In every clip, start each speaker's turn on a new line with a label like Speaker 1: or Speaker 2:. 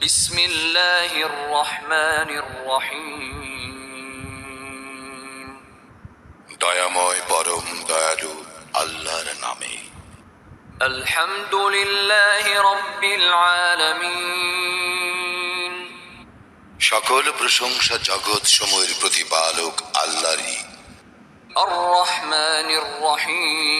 Speaker 1: بسم الله الرحمن الرحيم
Speaker 2: দয়াময় পরম দয়ালু আল্লাহর নামে
Speaker 1: الحمد لله رب العالمين
Speaker 2: সকল প্রশংসা জগৎ সময়ের প্রতিপালক আল্লাহরই
Speaker 1: الرحمن الرحيم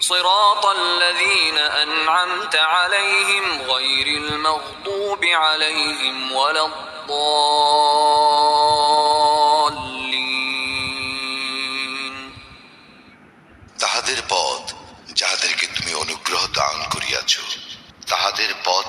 Speaker 1: صراط الذين أنعمت عليهم غير المغضوب عليهم ولا الضالين
Speaker 2: তাহাদের পথ যাহাদেরকে তুমি অনুগ্রহ দান করিয়াছ তাহাদের পথ